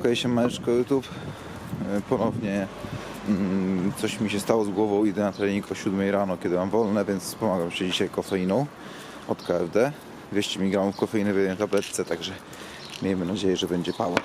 Okej, siemaneczko YouTube. E, Ponownie mm, coś mi się stało z głową. Idę na trening o 7 rano, kiedy mam wolne, więc wspomagam się dzisiaj kofeiną od KFD. 200 mg kofeiny w jednej tabletce, także miejmy nadzieję, że będzie power.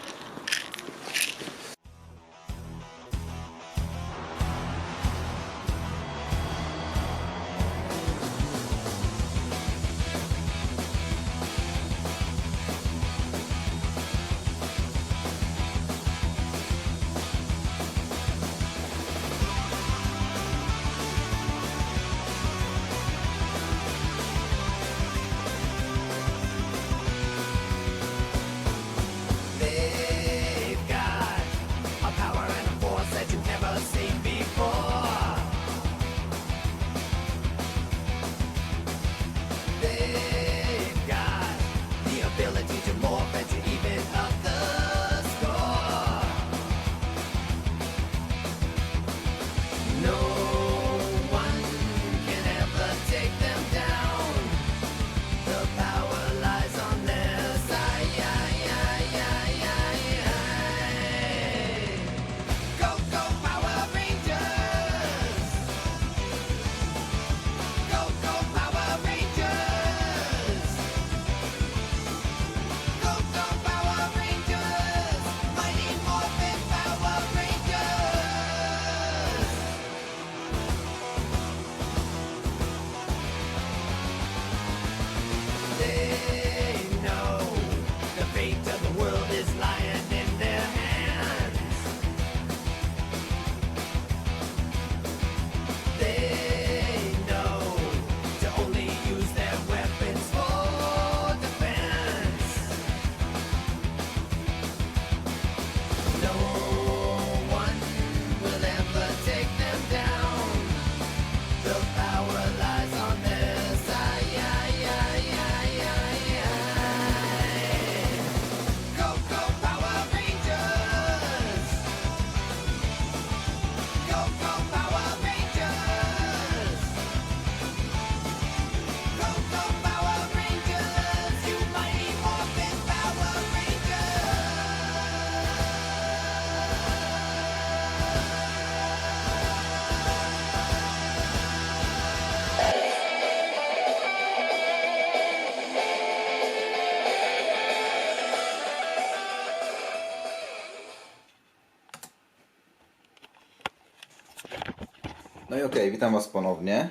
No i okej, witam Was ponownie.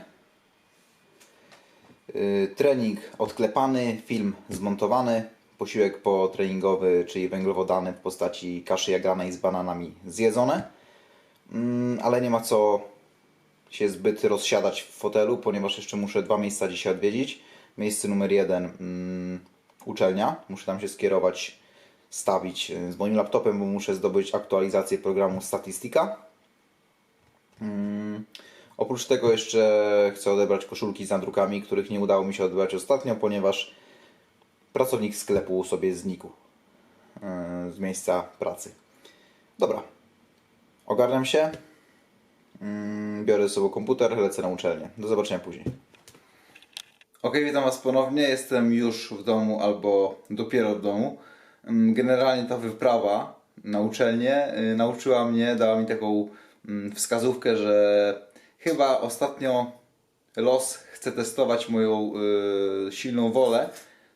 Yy, trening odklepany, film zmontowany, posiłek potreningowy, czyli węglowodany w postaci kaszy jaganej z bananami zjedzone. Mm, ale nie ma co się zbyt rozsiadać w fotelu, ponieważ jeszcze muszę dwa miejsca dzisiaj odwiedzić. Miejsce numer jeden mm, uczelnia. Muszę tam się skierować, stawić yy, z moim laptopem, bo muszę zdobyć aktualizację programu Statistika. Mm, Oprócz tego jeszcze chcę odebrać koszulki z nadrukami, których nie udało mi się odebrać ostatnio, ponieważ pracownik sklepu sobie znikł yy, z miejsca pracy. Dobra, ogarniam się, Mm, biorę ze sobą komputer, lecę na uczelnię. Do zobaczenia później. Ok, witam Was ponownie. Jestem już w domu albo dopiero w domu. Mm, Generalnie ta wyprawa na uczelnię y, nauczyła mnie, dała mi taką mm, wskazówkę, że chyba ostatnio los chce testować moją y, silną wolę,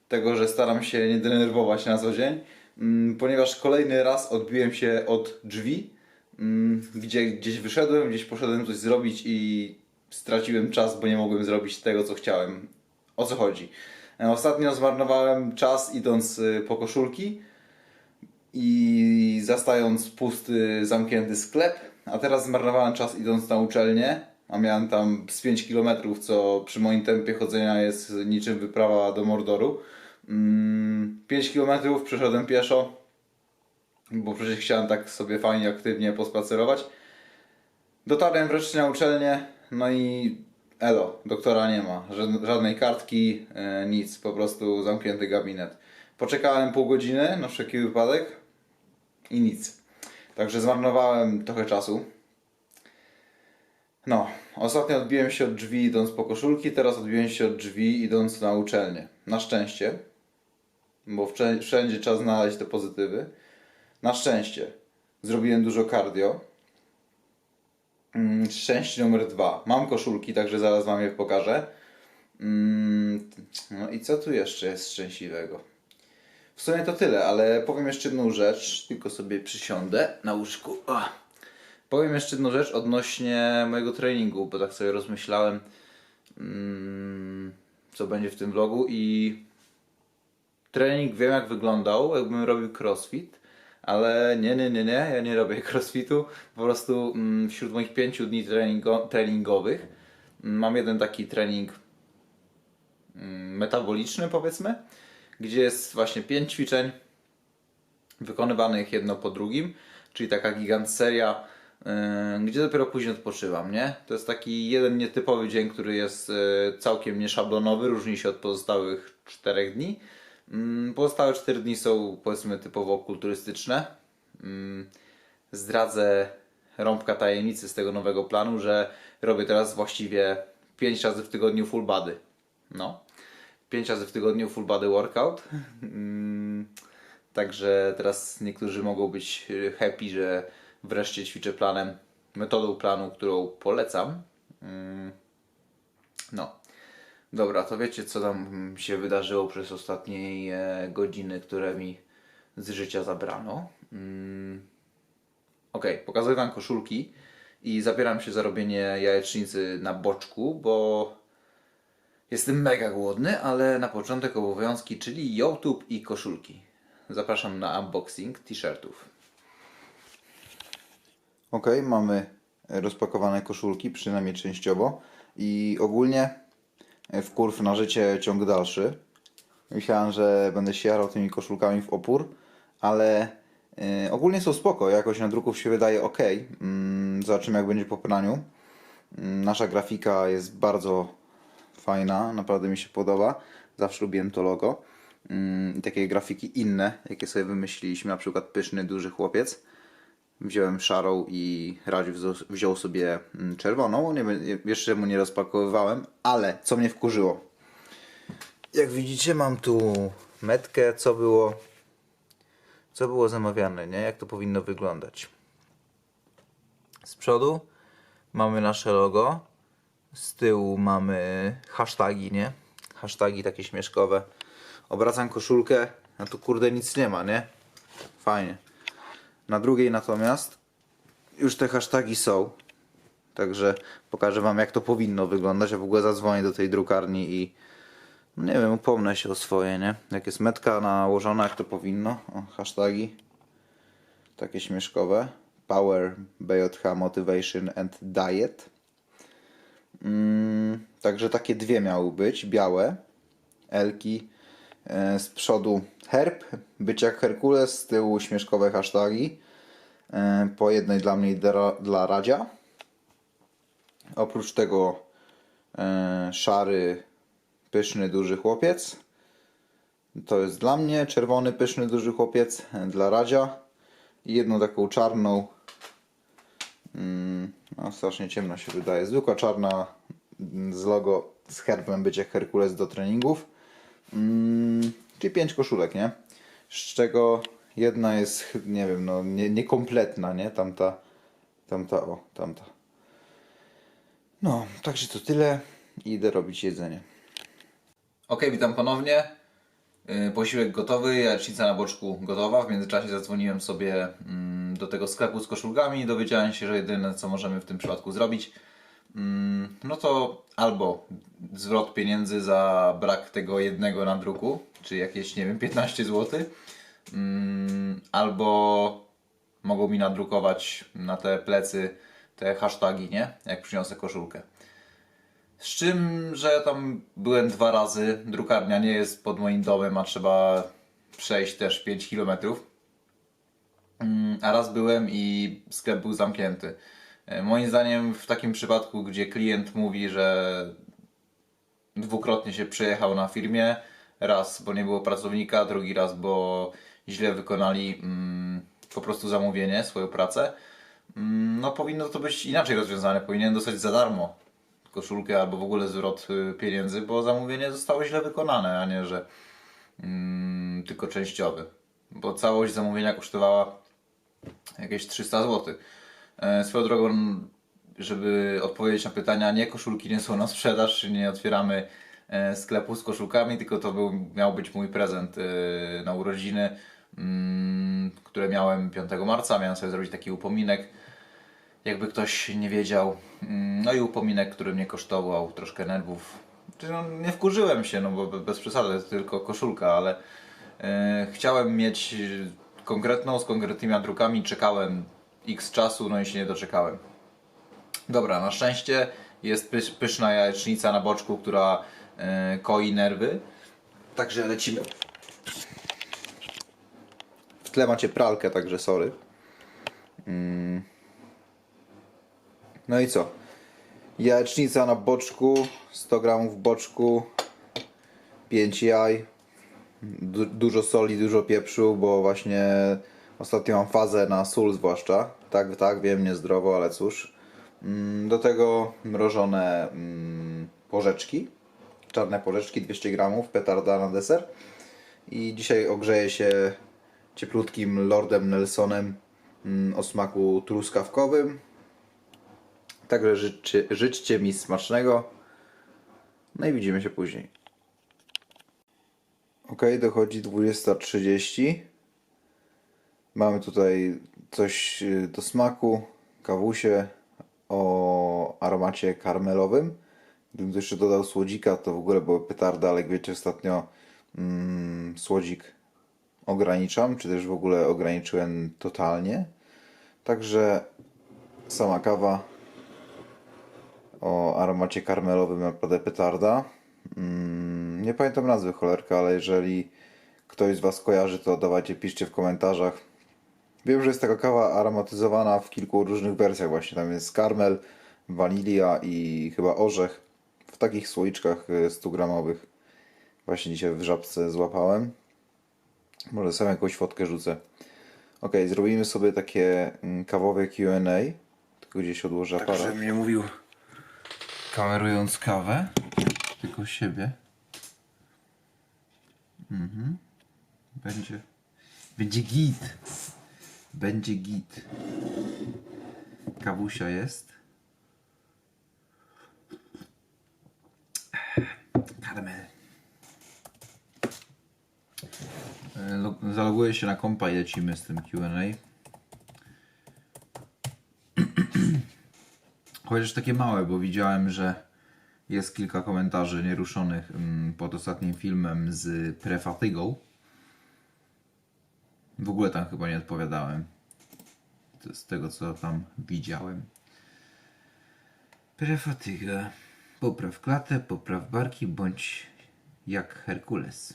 tego, że staram się nie denerwować na co dzień, mm, ponieważ kolejny raz odbiłem się od drzwi, mm, gdzie gdzieś wyszedłem, gdzieś poszedłem coś zrobić i straciłem czas, bo nie mogłem zrobić tego, co chciałem. O co chodzi? E, Ostatnio zmarnowałem czas idąc y, po koszulki i zastając pusty, zamknięty sklep, a teraz zmarnowałem czas idąc na uczelnię, a miałem tam z 5 km, co przy moim tempie chodzenia jest niczym wyprawa do Mordoru. Mm, 5 km przeszedłem pieszo, bo przecież chciałem tak sobie fajnie, aktywnie pospacerować. Dotarłem wreszcie na uczelnię, no i elo, doktora nie ma, Ża- żadnej kartki, e, nic, po prostu zamknięty gabinet. Poczekałem pół godziny na wszelki wypadek i nic. Także zmarnowałem trochę czasu. No, ostatnio odbiłem się od drzwi idąc po koszulki, teraz odbiłem się od drzwi idąc na uczelnię. Na szczęście, bo wszędzie trzeba znaleźć te pozytywy. Na szczęście zrobiłem dużo cardio. Mm, Szczęście numer dwa. Mam koszulki, także zaraz Wam je pokażę. Mm, No i co tu jeszcze jest szczęśliwego? W sumie to tyle, ale powiem jeszcze jedną rzecz. Tylko sobie przysiądę na łóżku. O. Powiem jeszcze jedną rzecz odnośnie mojego treningu, bo tak sobie rozmyślałem, mm, co będzie w tym vlogu i trening wiem jak wyglądał, jakbym robił crossfit, ale nie, nie, nie, nie, ja nie robię crossfitu. Po prostu mm, wśród moich pięciu dni treningo, treningowych mm, mam jeden taki trening metaboliczny powiedzmy, gdzie jest właśnie pięć ćwiczeń wykonywanych jedno po drugim, czyli taka gigant seria, gdzie dopiero później odpoczywam, nie? To jest taki jeden nietypowy dzień, który jest yy, całkiem nieszablonowy, różni się od pozostałych czterech dni. Mm, Pozostałe cztery dni są powiedzmy typowo kulturystyczne. Mm, Zdradzę rąbka tajemnicy z tego nowego planu, że robię teraz właściwie 5 razy w tygodniu full body. No. 5 razy w tygodniu full body workout. Mm, Także teraz niektórzy mogą być happy, że wreszcie ćwiczę planem, metodą planu, którą polecam. Mm, No. Dobra, to wiecie co tam się wydarzyło przez ostatnie e, godziny, które mi z życia zabrano. Mm. Okej, pokazuję Wam koszulki i zabieram się za robienie jajecznicy na boczku, bo jestem mega głodny, ale na początek obowiązki, czyli YouTube i koszulki. Zapraszam na unboxing t-shirtów. Ok, mamy rozpakowane koszulki, przynajmniej częściowo. I ogólnie w kurw na życie ciąg dalszy. Myślałem, że będę się jarał tymi koszulkami w opór, ale y, ogólnie są spoko. Jakoś na druków się wydaje ok. Mm, zobaczymy jak będzie po praniu. Mm, nasza grafika jest bardzo fajna, naprawdę mi się podoba. Zawsze lubiłem to logo. I takie grafiki inne, jakie sobie wymyśliliśmy, na przykład pyszny, duży chłopiec. Wziąłem szarą i Radziu wziął- sobie mm, czerwoną. Nie, jeszcze mu nie rozpakowywałem, ale co mnie wkurzyło. Jak widzicie, mam tu metkę, co było, co było zamawiane, nie? Jak to powinno wyglądać. Z przodu mamy nasze logo, z tyłu mamy hasztagi, nie? Hasztagi takie śmieszkowe. Obracam koszulkę, a tu kurde nic nie ma, nie? Fajnie. Na drugiej natomiast już te hasztagi są. Także pokażę Wam jak to powinno wyglądać. Ja w ogóle zadzwonię do tej drukarni i no nie wiem, upomnę się o swoje, nie? Jak jest metka nałożona, jak to powinno. O, hasztagi. Takie śmieszkowe. Power, BJH, Motivation and Diet. Mm, także takie dwie miały być, białe. Elki. E, z przodu herb, być jak Herkules, z tyłu śmieszkowe hasztagi. E, po jednej dla mnie i dla, dla Radzia. Oprócz tego e, szary, pyszny, duży chłopiec. To jest dla mnie. Czerwony, pyszny, duży chłopiec dla Radzia. I jedną taką czarną. Mm, no, strasznie ciemno się wydaje. Zwykła czarna mm, z logo z herbem jak Herkules do treningów. Mm, czyli pięć koszulek, nie? Z czego jedna jest, nie wiem, no nie, niekompletna, nie? Tamta, tamta, o, tamta. No, także to tyle. Idę robić jedzenie. Ok, witam ponownie. Yy, Posiłek gotowy, jajecznica na boczku gotowa. W międzyczasie zadzwoniłem sobie mm, do tego sklepu z koszulkami i dowiedziałem się, że jedyne co możemy w tym przypadku zrobić, no to albo zwrot pieniędzy za brak tego jednego nadruku, czyli jakieś, nie wiem, 15 zł, mm, albo mogą mi nadrukować na te plecy te hasztagi, nie? Jak przyniosę koszulkę. Z czym, że ja tam byłem dwa razy. Drukarnia nie jest pod moim domem, a trzeba przejść też 5 km. A raz byłem i sklep był zamknięty. E, Moim zdaniem, w takim przypadku, gdzie klient mówi, że dwukrotnie się przejechał na firmie, raz, bo nie było pracownika, drugi raz, bo źle wykonali mm, po prostu zamówienie, swoją pracę, mm, no powinno to być inaczej rozwiązane. Powinien dostać za darmo koszulkę albo w ogóle zwrot y, pieniędzy, bo zamówienie zostało źle wykonane, a nie, że mm, tylko częściowy. Bo całość zamówienia kosztowała jakieś 300 zł. E, Swoją drogą, żeby odpowiedzieć na pytania, nie, koszulki nie są na sprzedaż, nie otwieramy e, sklepu z koszulkami, tylko to był, miał być mój prezent e, na urodziny, mm, które miałem 5 marca. Miałem sobie zrobić taki upominek, jakby ktoś nie wiedział. Mm, No i upominek, który mnie kosztował troszkę nerwów. No, nie wkurzyłem się, no bo be- bez przesady, jest tylko koszulka, ale chciałem mieć konkretną, z konkretnymi drukami. Czekałem x czasu, no i się nie doczekałem. Dobra, na szczęście jest pysz, pyszna jajecznica na boczku, która e, koi nerwy. Także lecimy. W tle macie pralkę, także sorry. Mm. No i co? Jajecznica na boczku, 100 gramów boczku, 5 jaj, du dużo soli, dużo pieprzu, bo właśnie ostatnio mam fazę na sól zwłaszcza. Tak, tak, wiem, niezdrowo, ale cóż. Mm, Do tego mrożone mm, porzeczki, czarne porzeczki, 200 gramów, petarda na deser. I dzisiaj ogrzeję się cieplutkim Lordem Nelsonem mm, o smaku truskawkowym. Także życzcie, mi smacznego. No i widzimy się później. Ok, dochodzi 20.30. Mamy tutaj coś y, do smaku, kawusie o aromacie karmelowym. Gdybym tu jeszcze dodał słodzika, to w ogóle była petarda, ale jak wiecie, ostatnio mm, słodzik ograniczam, czy też w ogóle ograniczyłem totalnie. Także sama kawa o aromacie karmelowym naprawdę petarda. Mm, nie pamiętam nazwy cholerka, ale jeżeli ktoś z Was kojarzy, to dawajcie, piszcie w komentarzach. Wiem, że jest taka kawa aromatyzowana w kilku różnych wersjach właśnie. Tam jest karmel, wanilia i chyba orzech w takich słoiczkach y, 100 gramowych. Właśnie dzisiaj w żabce złapałem. Może sam jakąś fotkę rzucę. Ok, zrobimy sobie takie mm, kawowe Q&A. Tylko gdzieś odłożę aparat. Także mnie mówił kamerując kawę, tylko siebie. Mhm. Będzie. Będzie git. Będzie git. Kawusia jest. Karmel. E, lo- Zaloguję się na kompa i lecimy z tym Q&A. Chociaż takie małe, bo widziałem, że jest kilka komentarzy nieruszonych mm, pod ostatnim filmem z prefatygą. W ogóle tam chyba nie odpowiadałem. Z tego co tam widziałem. Prefatyga. Popraw klatę, popraw barki, bądź jak Herkules.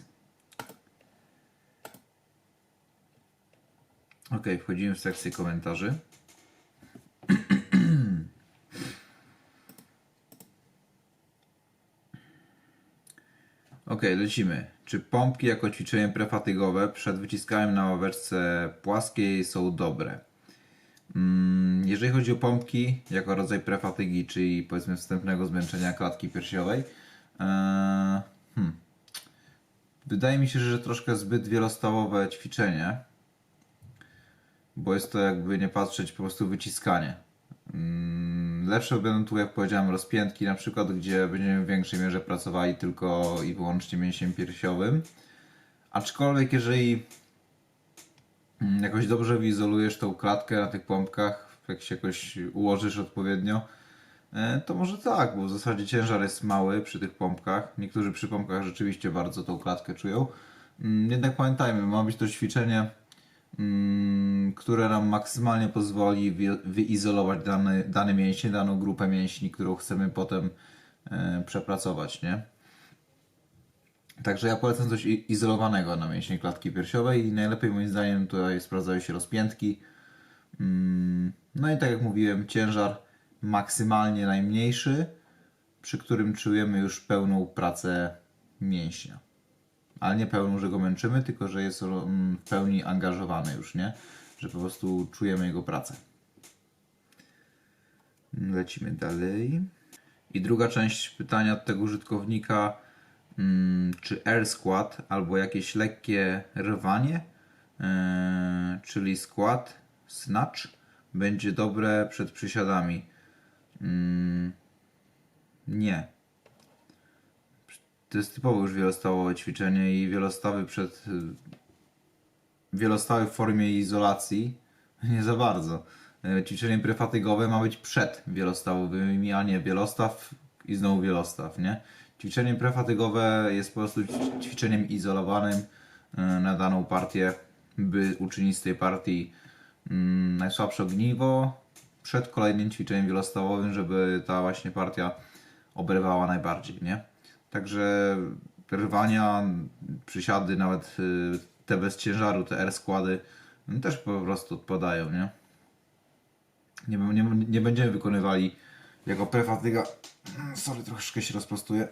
Ok, wchodzimy w sekcję komentarzy. Ok, lecimy. Czy pompki jako ćwiczenie prefatygowe przed wyciskaniem na ławeczce płaskiej są dobre? Mm, jeżeli chodzi o pompki jako rodzaj prefatygi, czyli powiedzmy wstępnego zmęczenia klatki piersiowej, ee, hmm, wydaje mi się, że troszkę zbyt wielostawowe ćwiczenie, bo jest to jakby nie patrzeć po prostu wyciskanie. Lepsze będą tu, jak powiedziałem, rozpiętki, na przykład, gdzie będziemy w większej mierze pracowali tylko i wyłącznie mięsiem piersiowym. Aczkolwiek, jeżeli mm, jakoś dobrze wyizolujesz tą klatkę na tych pompkach, jak się jakoś ułożysz odpowiednio, e, to może tak, bo w zasadzie ciężar jest mały przy tych pompkach. Niektórzy przy pompkach rzeczywiście bardzo tą klatkę czują. Mm, Jednak pamiętajmy, ma być to ćwiczenie które nam maksymalnie pozwoli wy, wyizolować dany, dany mięsień, daną grupę mięśni, którą chcemy potem e, przepracować, nie? Także ja polecam coś izolowanego na mięśnie klatki piersiowej i najlepiej moim zdaniem tutaj sprawdzają się rozpiętki. Mm, No i tak jak mówiłem, ciężar maksymalnie najmniejszy, przy którym czujemy już pełną pracę mięśnia ale nie pełną, że go męczymy, tylko że jest on w pełni angażowany już, nie? Że po prostu czujemy jego pracę. Lecimy dalej. I druga część pytania od tego użytkownika, mm, czy air squat albo jakieś lekkie rwanie, yy, czyli skład snatch będzie dobre przed przysiadami. Mm, nie. To jest typowo już wielostawowe ćwiczenie i wielostawy przed. y, Wielostawy w formie izolacji nie za bardzo. E, Ćwiczenie prefatygowe ma być przed wielostawowymi, a nie wielostaw i znowu wielostaw, nie? Ćwiczenie prefatygowe jest po prostu ćwi- ćwiczeniem izolowanym e, na daną partię, by uczynić z tej partii mm, najsłabsze ogniwo przed kolejnym ćwiczeniem wielostawowym, żeby ta właśnie partia obrywała najbardziej, nie? Także rwania, przysiady, nawet y, te bez ciężaru, te R-składy no, też po prostu odpadają, nie? Nie, nie, nie będziemy wykonywali jako prefatyga. Sorry, troszeczkę się rozprostuję.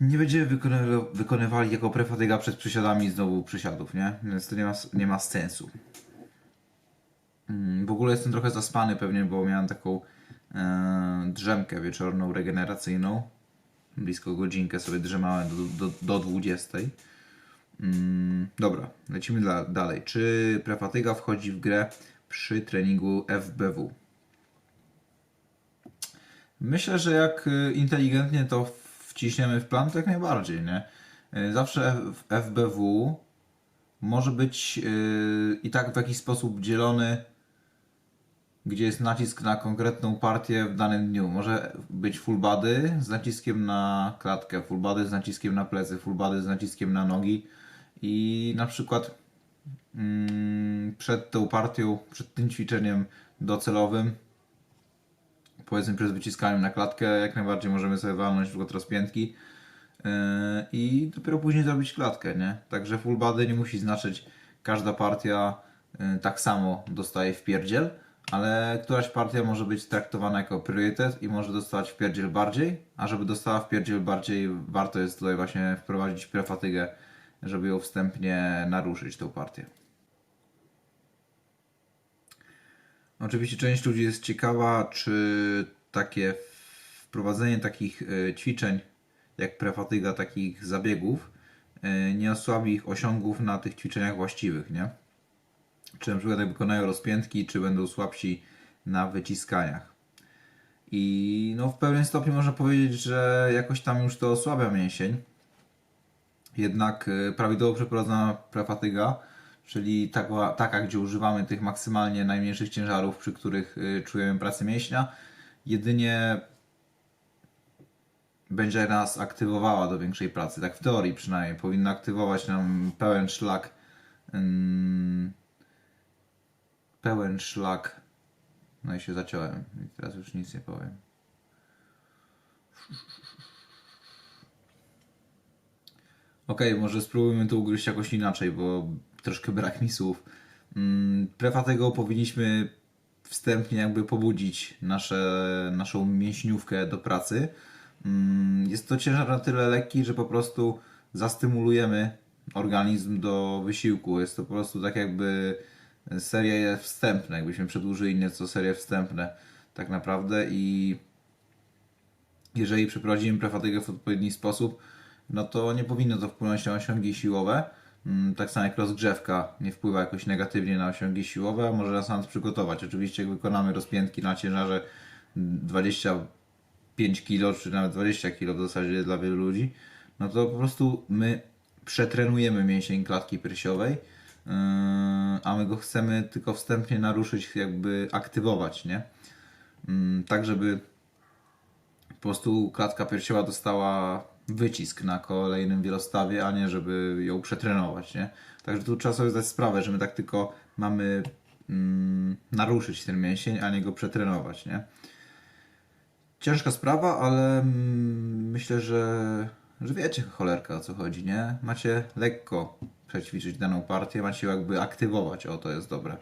Nie będziemy wykonywa- wykonywali jako prefatyga przed przysiadami znowu przysiadów, nie? Więc to nie ma, nie ma sensu. Mm, W ogóle jestem trochę zaspany pewnie, bo miałem taką drzemkę wieczorną regeneracyjną. Blisko godzinkę sobie drzemałem do, do, do 20. Mm, dobra, lecimy da, dalej. Czy prefatyga wchodzi w grę przy treningu FBW? Myślę, że jak y, inteligentnie to wciśniemy w plan, to jak najbardziej, nie? Y, Zawsze FBW może być yy, i tak w jakiś sposób dzielony, gdzie jest nacisk na konkretną partię w danym dniu. Może być full body z naciskiem na klatkę, full body z naciskiem na plecy, full body z naciskiem na nogi i na przykład mm, przed tą partią, przed tym ćwiczeniem docelowym powiedzmy przed wyciskaniem na klatkę, jak najbardziej możemy sobie walnąć na przykład rozpiętki yy, i dopiero później zrobić klatkę, nie? Także full body nie musi znaczyć każda partia yy, tak samo dostaje w pierdziel, ale któraś partia może być traktowana jako priorytet i może dostawać w pierdziel bardziej, a żeby dostała w pierdziel bardziej, warto jest tutaj właśnie wprowadzić prefatygę, żeby ją wstępnie naruszyć tą partię. Oczywiście część ludzi jest ciekawa, czy takie wprowadzenie takich e, ćwiczeń jak prefatyga, takich zabiegów e, nie osłabi ich osiągów na tych ćwiczeniach właściwych, nie? Czy na przykład jak wykonają rozpiętki, czy będą słabsi na wyciskaniach. I no w pewnym stopniu można powiedzieć, że jakoś tam już to osłabia mięsień. Jednak e, prawidłowo przeprowadzona prefatyga, czyli taka, taka, gdzie używamy tych maksymalnie najmniejszych ciężarów, przy których y, czujemy pracę mięśnia, jedynie będzie nas aktywowała do większej pracy. Tak w teorii przynajmniej. Powinna aktywować nam pełen szlak. ym, pełen szlak. No i się zaciąłem. I teraz już nic nie powiem. Okej, może spróbujmy to ugryźć jakoś inaczej, bo troszkę brak mi słów. Mm, Prefatego powinniśmy wstępnie jakby pobudzić nasze, naszą mięśniówkę do pracy. Mm, Jest to ciężar na tyle lekki, że po prostu zastymulujemy organizm do wysiłku. Jest to po prostu tak jakby serie wstępne, jakbyśmy przedłużyli nieco serie wstępne tak naprawdę i jeżeli przeprowadzimy prefatygę w odpowiedni sposób, no to nie powinno to wpłynąć na osiągi siłowe. Mm, Tak samo jak rozgrzewka nie wpływa jakoś negatywnie na osiągi siłowe, a może nas nawet przygotować. Oczywiście jak wykonamy rozpiętki na ciężarze 25 kg, czy nawet 20 kg w zasadzie dla wielu ludzi, no to po prostu my przetrenujemy mięsień klatki piersiowej, a my go chcemy tylko wstępnie naruszyć, jakby aktywować, nie? Mm, Tak, żeby po prostu klatka piersiowa dostała wycisk na kolejnym wielostawie, a nie żeby ją przetrenować, nie? Także tu trzeba sobie zdać sprawę, że my tak tylko mamy mm, naruszyć ten mięsień, a nie go przetrenować, nie? Ciężka sprawa, ale mm, myślę, że, że wiecie cholerka o co chodzi, nie? Macie lekko przećwiczyć daną partię, macie ją jakby aktywować, o to jest dobre,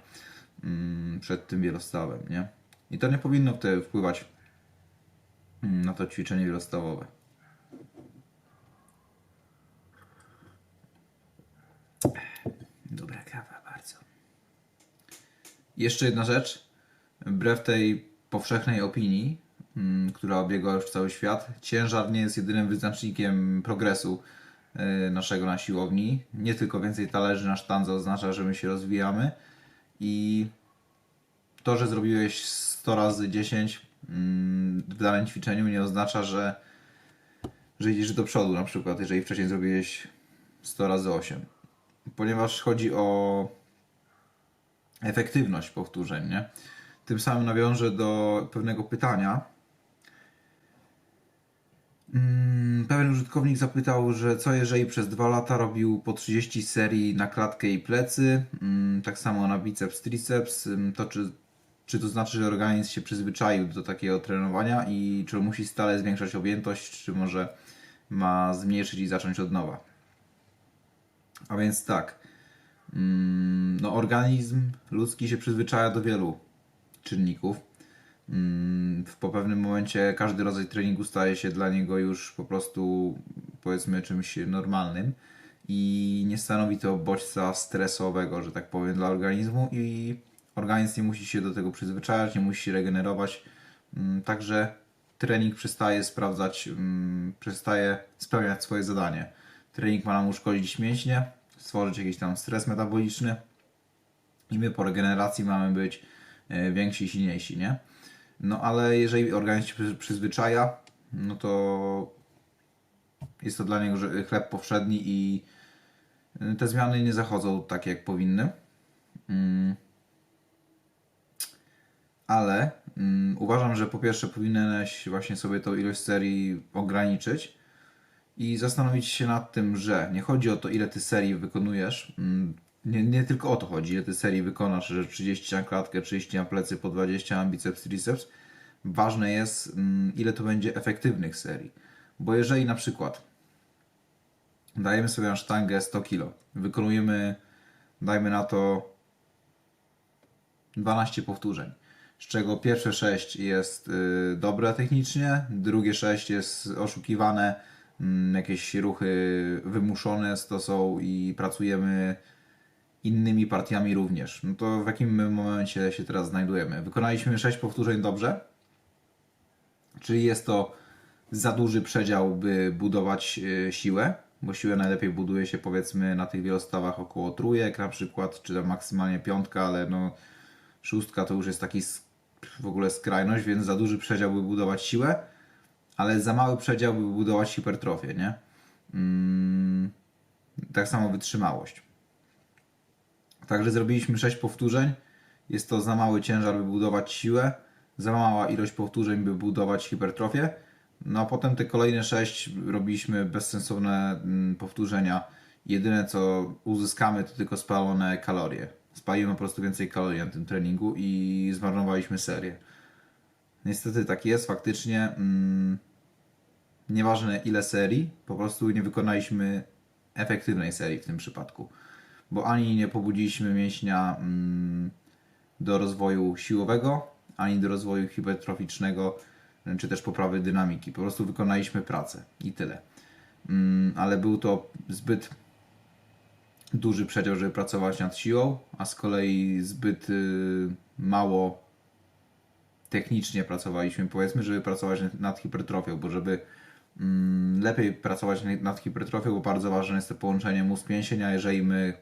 mm, przed tym wielostawem, nie? I to nie powinno wtedy wpływać mm, na to ćwiczenie wielostawowe. Dobra kawa, bardzo. Jeszcze jedna rzecz. Wbrew tej powszechnej opinii, mm, która obiegła już cały świat, ciężar nie jest jedynym wyznacznikiem progresu naszego na siłowni. Nie tylko więcej talerzy na sztandze oznacza, że my się rozwijamy i to, że zrobiłeś 100 razy 10 mm, w danym ćwiczeniu nie oznacza, że, że idziesz do przodu na przykład, jeżeli wcześniej zrobiłeś 100 razy 8. Ponieważ chodzi o efektywność powtórzeń, nie? Tym samym nawiążę do pewnego pytania. Mm, Pewien użytkownik zapytał, że co jeżeli przez dwa lata robił po 30 serii na klatkę i plecy, mm, tak samo na biceps, triceps, mm, to czy, czy to znaczy, że organizm się przyzwyczaił do takiego trenowania i czy musi stale zwiększać objętość, czy może ma zmniejszyć i zacząć od nowa? A więc tak, no organizm ludzki się przyzwyczaja do wielu czynników. Mm, Po pewnym momencie każdy rodzaj treningu staje się dla niego już po prostu powiedzmy czymś normalnym i nie stanowi to bodźca stresowego, że tak powiem, dla organizmu i organizm nie musi się do tego przyzwyczajać, nie musi się regenerować. Mm, Także trening przestaje sprawdzać, mm, przestaje spełniać swoje zadanie. Trening ma nam uszkodzić mięśnie, stworzyć jakiś tam stres metaboliczny i my po regeneracji mamy być e, więksi i silniejsi, nie? No ale jeżeli organizm się przy- przyzwyczaja, no to jest to dla niego chleb powszedni i y, te zmiany nie zachodzą tak jak powinny. Mm. Ale mm, uważam, że po pierwsze powinieneś właśnie sobie tą ilość serii ograniczyć i zastanowić się nad tym, że nie chodzi o to, ile ty serii wykonujesz. Nie, nie tylko o to chodzi, ile ty serii wykonasz, że 30 na klatkę, 30 na plecy, po 20 na biceps, triceps. Ważne jest, mm, ile to będzie efektywnych serii. Bo jeżeli na przykład dajemy sobie na sztangę 100 kg, wykonujemy, dajmy na to 12 powtórzeń, z czego pierwsze 6 jest y, dobre technicznie, drugie 6 jest oszukiwane, mm, jakieś ruchy wymuszone to są i pracujemy innymi partiami również. No to w jakim my momencie się teraz znajdujemy? Wykonaliśmy 6 powtórzeń dobrze, czyli jest to za duży przedział, by budować y, siłę, bo siłę najlepiej buduje się powiedzmy na tych wielostawach około trójek na przykład, czy tam maksymalnie piątka, ale no szóstka to już jest taki w ogóle skrajność, więc za duży przedział by budować siłę, ale za mały przedział by budować hipertrofię, nie? Mm, tak samo wytrzymałość. Także zrobiliśmy 6 powtórzeń. Jest to za mały ciężar, by budować siłę, za mała ilość powtórzeń, by budować hipertrofię. No a potem te kolejne 6 robiliśmy bezsensowne mm, powtórzenia. Jedyne co uzyskamy to tylko spalone kalorie. Spalimy po prostu więcej kalorii na tym treningu i zmarnowaliśmy serię. Niestety tak jest, faktycznie. Mm, nieważne ile serii, po prostu nie wykonaliśmy efektywnej serii w tym przypadku. Bo ani nie pobudziliśmy mięśnia mm, do rozwoju siłowego, ani do rozwoju hipertroficznego, czy też poprawy dynamiki. Po prostu wykonaliśmy pracę i tyle. Mm, ale był to zbyt duży przedział, żeby pracować nad siłą, a z kolei zbyt y, mało technicznie pracowaliśmy, powiedzmy, żeby pracować nad hipertrofią, bo żeby mm, lepiej pracować nad hipertrofią, bo bardzo ważne jest to połączenie mózg-mięsień, a jeżeli my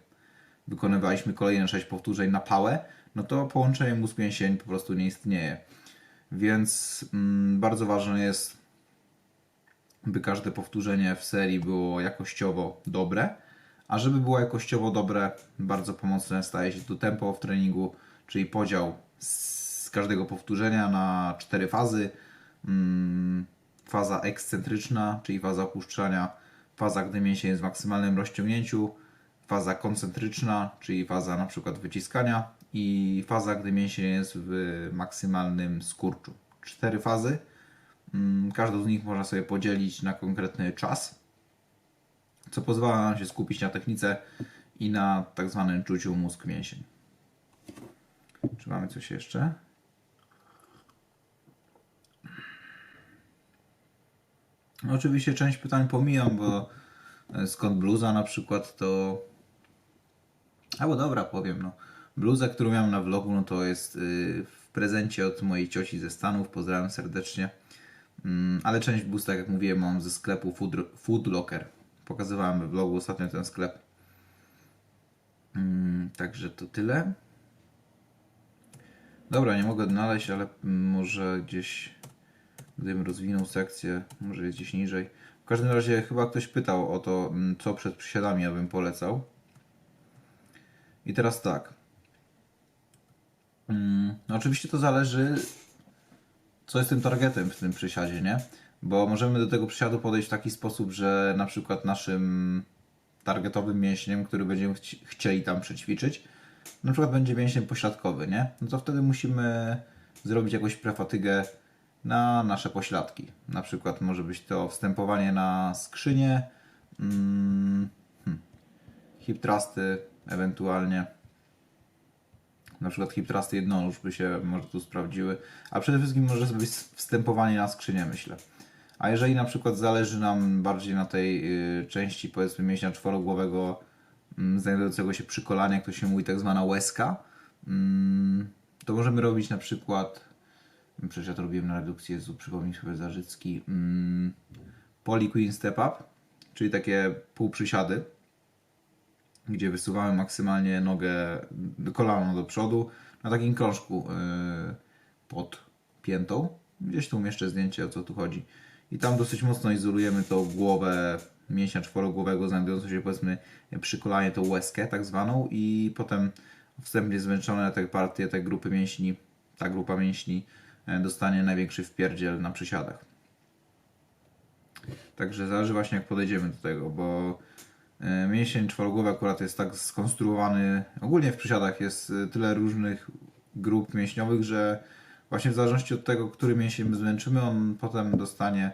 wykonywaliśmy kolejne 6 powtórzeń na pałę, no to połączenie mózg-mięsień po prostu nie istnieje. Więc mm, bardzo ważne jest, by każde powtórzenie w serii było jakościowo dobre, a żeby było jakościowo dobre, bardzo pomocne staje się tu tempo w treningu, czyli podział z każdego powtórzenia na cztery fazy. Mm, faza ekscentryczna, czyli faza opuszczania, faza, gdy mięsień jest w maksymalnym rozciągnięciu, faza koncentryczna, czyli faza na przykład wyciskania i faza, gdy mięsień jest w maksymalnym skurczu. Cztery fazy. Mm, Każdą z nich można sobie podzielić na konkretny czas, co pozwala nam się skupić na technice i na tak zwanym czuciu mózg-mięsień. Czy mamy coś jeszcze? Oczywiście część pytań pomijam, bo e, skąd bluza na przykład to... Albo dobra, powiem no. Bluzę, którą miałem na vlogu, no to jest y, w prezencie od mojej cioci ze Stanów, pozdrawiam serdecznie. Mm, ale część bluz, tak jak mówiłem, mam ze sklepu Food, Food Locker. Pokazywałem we vlogu ostatnio ten sklep. Mm, także to tyle. Dobra, nie mogę odnaleźć, ale może gdzieś gdybym rozwinął sekcję, może jest gdzieś niżej. W każdym razie chyba ktoś pytał o to, mm, co przed przysiadami ja bym polecał. I teraz tak. Mm, no oczywiście to zależy, co jest tym targetem w tym przysiadzie, nie? Bo możemy do tego przysiadu podejść w taki sposób, że na przykład naszym targetowym mięśniem, który będziemy chci- chcieli tam przećwiczyć, na przykład będzie mięsień pośladkowy, nie? No to wtedy musimy zrobić jakąś prefatygę na nasze pośladki. Na przykład może być to wstępowanie na skrzynię, mm, hmm, hip thrusty ewentualnie. Na przykład hip jednonóż by się może tu sprawdziły, a przede wszystkim może być wstępowanie na skrzynię, myślę. A jeżeli na przykład zależy nam bardziej na tej y, części powiedzmy mięśnia czworogłowego mm, znajdującego się przy kolanie, jak to się mówi, tak zwana łezka, mm, to możemy robić na przykład, przecież ja to robiłem na redukcji, Jezu, przypomnij sobie Zarzycki, mm, Poly Queen Step Up, czyli takie półprzysiady, gdzie wysuwamy maksymalnie nogę, kolano do przodu na takim krążku yy, pod piętą. Gdzieś tu umieszczę zdjęcie, o co tu chodzi. I tam dosyć mocno izolujemy tą głowę mięśnia czworogłowego, znajdującą się powiedzmy przy kolanie, tą łezkę tak zwaną i potem wstępnie zmęczone te partie, te grupy mięśni, ta grupa mięśni e, dostanie największy wpierdziel na przysiadach. Także zależy właśnie jak podejdziemy do tego, bo mięsień czworogłowy akurat jest tak skonstruowany, ogólnie w przysiadach jest e, tyle różnych grup mięśniowych, że właśnie w zależności od tego, który mięsień my zmęczymy, on potem dostanie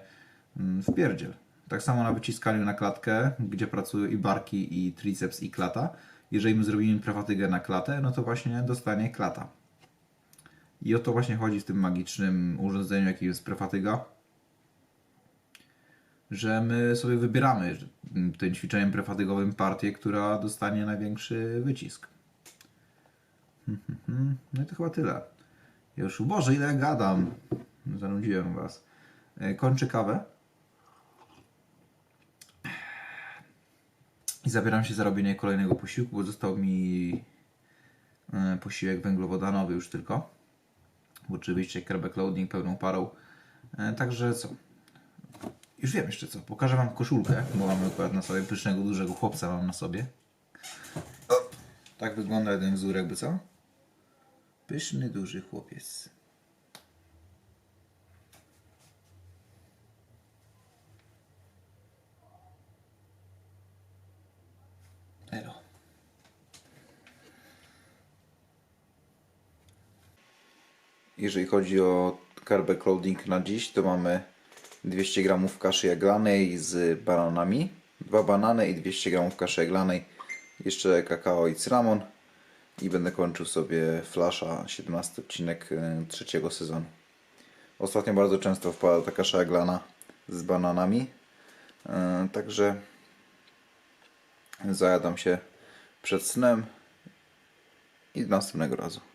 mm, wpierdziel. Tak samo na wyciskaniu na klatkę, gdzie pracują i barki, i triceps, i klata. Jeżeli my zrobimy prefatygę na klatę, no to właśnie dostanie klata. I o to właśnie chodzi w tym magicznym urządzeniu, jakim jest prefatyga że my sobie wybieramy tym ćwiczeniem prefatygowym partię, która dostanie największy wycisk. No i to chyba tyle. Już, Boże, ile ja gadam. Zanudziłem Was. E, Kończę kawę. I zabieram się za robienie kolejnego posiłku, bo został mi e, posiłek węglowodanowy już tylko. Oczywiście kerbek loading pełną parą. E, Także co? Już wiem jeszcze co. Pokażę Wam koszulkę, bo mam akurat na sobie pysznego, dużego chłopca mam na sobie. Tak wygląda jeden wzór jakby co? Pyszny, duży chłopiec. Elo. Jeżeli chodzi o carbek loading na dziś, to mamy 200 g kaszy jaglanej z bananami, dwa banany i 200 g kaszy jaglanej, jeszcze kakao i cynamon i będę kończył sobie flasza 17 odcinek e, trzeciego sezonu. Ostatnio bardzo często wpada ta kasza jaglana z bananami, e, także zajadam się przed snem i do następnego razu.